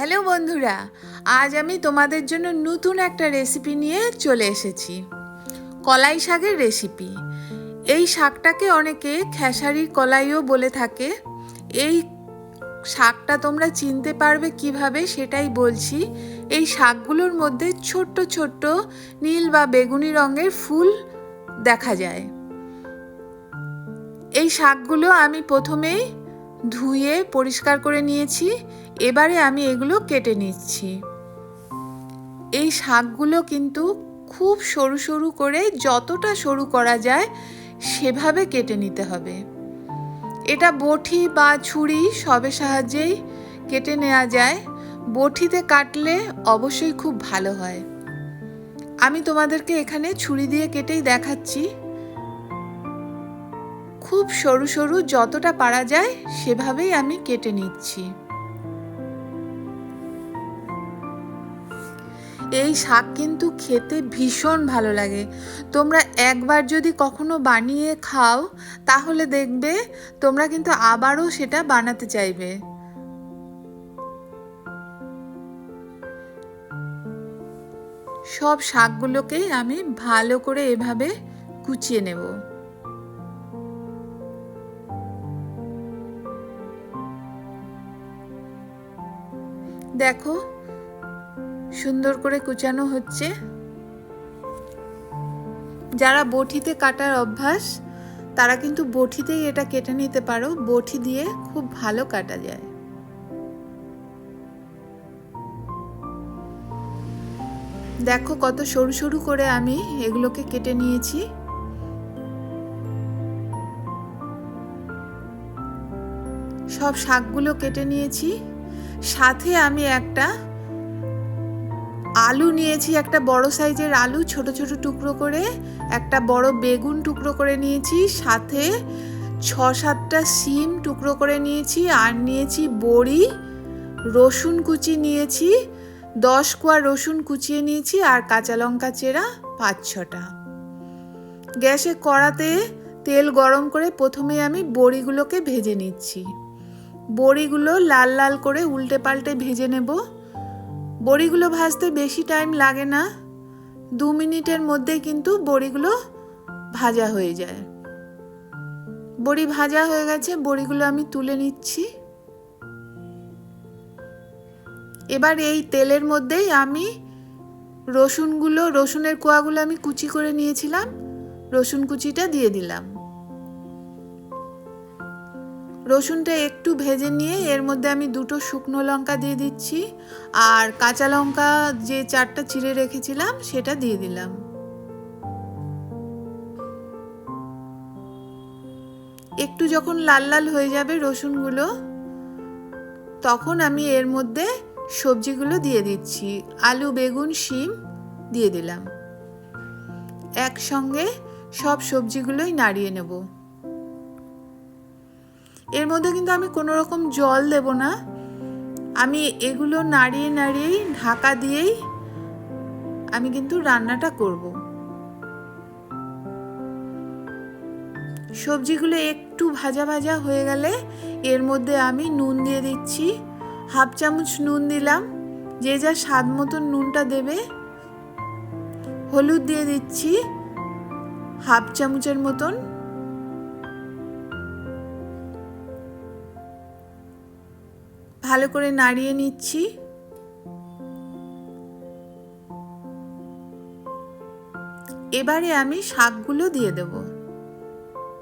Hello বন্ধুরা, আজ আমি তোমাদের জন্য নতুন একটা রেসিপি নিয়ে চলে এসেছি। কলাই শাকের রেসিপি এই শাকটাকে অনেকে খেসারির কলাইও বলে থাকে। এই শাকটা তোমরা চিনতে পারবে কীভাবে সেটাই বলছি। এই শাকগুলোর মধ্যে ছোট্ট ছোট্ট নীল বা বেগুনি রঙের ফুল দেখা যায়। এই শাকগুলো আমি প্রথমেই ধুয়ে পরিষ্কার করে নিয়েছি, এবারে আমি এগুলো কেটে নিচ্ছি। এই শাকগুলো কিন্তু খুব সরু সরু করে যতটা সরু করা যায় সেভাবে কেটে নিতে হবে। এটা বটি বা ছুরি সবে সাহায্যেই কেটে নেওয়া যায়। বটিতে কাটলে অবশ্যই খুব ভালো হয়। আমি তোমাদেরকে এখানে ছুরি দিয়ে কেটেই দেখাচ্ছি। খুব সরু সরু যতটা পারা যায় সেভাবেই আমি কেটে নিচ্ছি। এই শাক কিন্তু খেতে ভীষণ ভালো লাগে। তোমরা একবার যদি কখনো বানিয়ে খাও, তাহলে দেখবে তোমরা কিন্তু আবারও সেটা বানাতে চাইবে। সব শাকগুলোকেই আমি ভালো করে এভাবে কুচিয়ে নেব। দেখো, সুন্দর করে কুচানো হচ্ছে। যারা বটিতে কাটার অভ্যাস, তারা কিন্তু বটিতেই এটা কেটে নিতে পারো। বটি দিয়ে খুব ভালো কাটা যায়। দেখো কত সরু সরু করে আমি এগুলোকে কেটে নিয়েছি। সব শাকগুলো কেটে নিয়েছি। সাথে আমি একটা আলু নিয়েছি, একটা বড় সাইজের আলু, ছোট ছোট টুকরো করে, একটা বড় বেগুন টুকরো করে নিয়েছি, সাথে ছ সাতটা সিম টুকরো করে নিয়েছি, আর নিয়েছি বড়ি, রসুন কুচি নিয়েছি, দশ কোয়া রসুন কুচিয়ে নিয়েছি, আর কাঁচা লঙ্কা চেরা পাঁচ ছটা গ্যাসে কড়াতে তেল গরম করে প্রথমে আমি বড়িগুলোকে ভেজে নিচ্ছি। বড়িগুলো লাল লাল করে উল্টে পাল্টে ভেজে নেব। বড়িগুলো ভাজতে বেশি টাইম লাগে না। দু মিনিটের মধ্যে কিন্তু বড়িগুলো ভাজা হয়ে যায়। বড়ি ভাজা হয়ে গেছে, বড়িগুলো আমি তুলে নিচ্ছি। এবার এই তেলের মধ্যেই আমি রসুনগুলো, রসুনের কোয়াগুলো আমি কুচি করে নিয়েছিলাম। রসুন কুচিটা দিয়ে দিলাম। রসুনটা একটু ভেজে নিয়ে এর মধ্যে আমি দুটো শুকনো লঙ্কা দিয়ে দিচ্ছি আর কাঁচা লঙ্কা যে চারটা চিড়ে রেখেছিলাম সেটা দিয়ে দিলাম। একটু যখন লাল লাল হয়ে যাবে রসুনগুলো, তখন আমি এর মধ্যে সবজিগুলো দিয়ে দিচ্ছি। আলু, বেগুন, শিম দিয়ে দিলাম। একসঙ্গে সব সবজিগুলোই নাড়িয়ে নেব। এর মধ্যে কিন্তু আমি কোনো রকম জল দেব না। আমি এগুলো নাড়িয়ে নাড়িয়েই ঢাকা দিয়েই আমি কিন্তু রান্নাটা করব। সবজিগুলো একটু ভাজা ভাজা হয়ে গেলে এর মধ্যে আমি নুন দিয়ে দিচ্ছি। হাফ চামচ নুন দিলাম। যে যা স্বাদ মতন নুনটা দেবে, হলুদ দিয়ে দিচ্ছি। হাফ চামচের মতন ভালো করে নাড়িয়ে নিচ্ছি। এবারে আমি শাকগুলো দিয়ে দেব।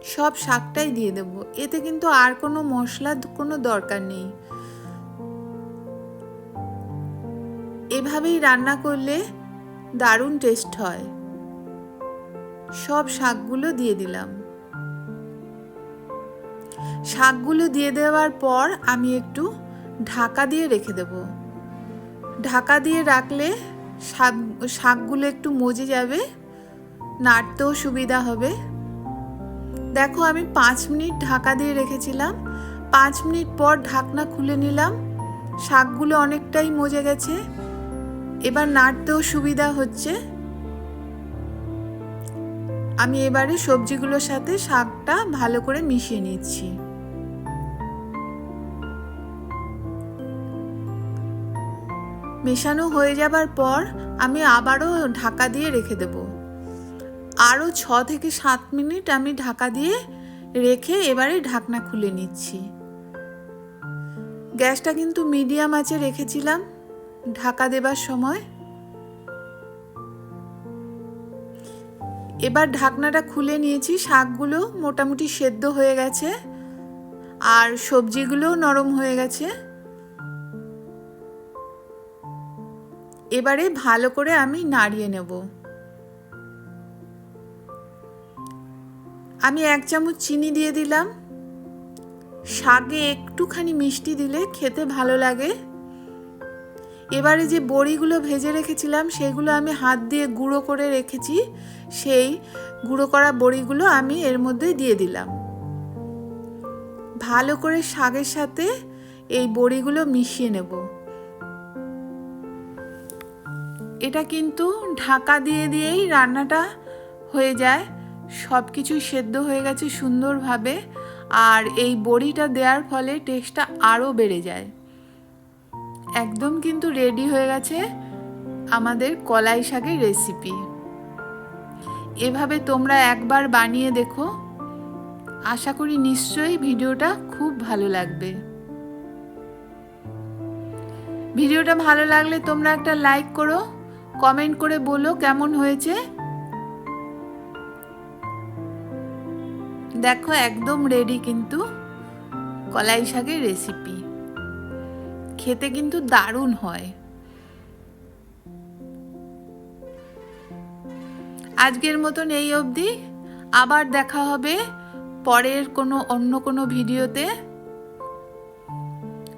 সব শাকটাই দিয়ে দেব। এতে কিন্তু আর কোনো মশলা কোনো দরকার নেই। এভাবেই রান্না করলে দারুণ টেস্ট হয়। সব শাকগুলো দিয়ে দিলাম। শাকগুলো দিয়ে দেওয়ার পর আমি একটু ঢাকা দিয়ে রেখে দেব। ঢাকা দিয়ে রাখলে শাক, শাকগুলো একটু মজে যাবে, নাড়তেও সুবিধা হবে। দেখো আমি পাঁচ মিনিট ঢাকা দিয়ে রেখেছিলাম। পাঁচ মিনিট পর ঢাকনা খুলে নিলাম। শাকগুলো অনেকটাই মজে গেছে। এবার নাড়তেও সুবিধা হচ্ছে। আমি এবারে সবজিগুলোর সাথে শাকটা ভালো করে মিশিয়ে নিচ্ছি। মেশানো হয়ে যাবার পর আমি আবারও ঢাকা দিয়ে রেখে দেব। আরও ছ থেকে সাত মিনিট আমি ঢাকা দিয়ে রেখে এবারে ঢাকনা খুলে নিচ্ছি। গ্যাসটা কিন্তু মিডিয়াম আঁচে রেখেছিলাম ঢাকা দেবার সময়। এবার ঢাকনাটা খুলে নিয়েছি, শাকগুলো মোটামুটি সেদ্ধ হয়ে গেছে আর সবজিগুলোও নরম হয়ে গেছে। এবারে ভালো করে আমি নাড়িয়ে নেব। আমি এক চামচ চিনি দিয়ে দিলাম। শাকে একটুখানি মিষ্টি দিলে খেতে ভালো লাগে। এবারে যে বড়িগুলো ভেজে রেখেছিলাম, সেগুলো আমি হাত দিয়ে গুঁড়ো করে রেখেছি। সেই গুঁড়ো করা বড়িগুলো আমি এর মধ্যে দিয়ে দিলাম। ভালো করে শাকের সাথে এই বড়িগুলো মিশিয়ে নেব। এটা কিন্তু ঢাকা দিয়ে দিয়েই রান্নাটা হয়ে যায়। সব কিছু সেদ্ধ হয়ে গেছে সুন্দরভাবে আর এই বড়িটা দেওয়ার ফলে টেস্টটা আরও বেড়ে যায়। একদম কিন্তু রেডি হয়ে গেছে আমাদের কলাই শাকের রেসিপি এভাবে তোমরা একবার বানিয়ে দেখো। আশা করি নিশ্চয়ই ভিডিওটা খুব ভালো লাগবে। ভিডিওটা ভালো লাগলে তোমরা একটা লাইক করো। কমেন্ট করে বলো কেমন হয়েছে। দেখো একদম রেডি কিন্তু কলাই শাকের রেসিপি খেতে কিন্তু দারুণ হয়। আজকের মতন এই অবধি। আবার দেখা হবে পরের কোনো অন্য কোনো ভিডিওতে।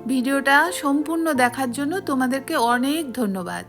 ভিডিওটা সম্পূর্ণ দেখার জন্য তোমাদেরকে অনেক ধন্যবাদ।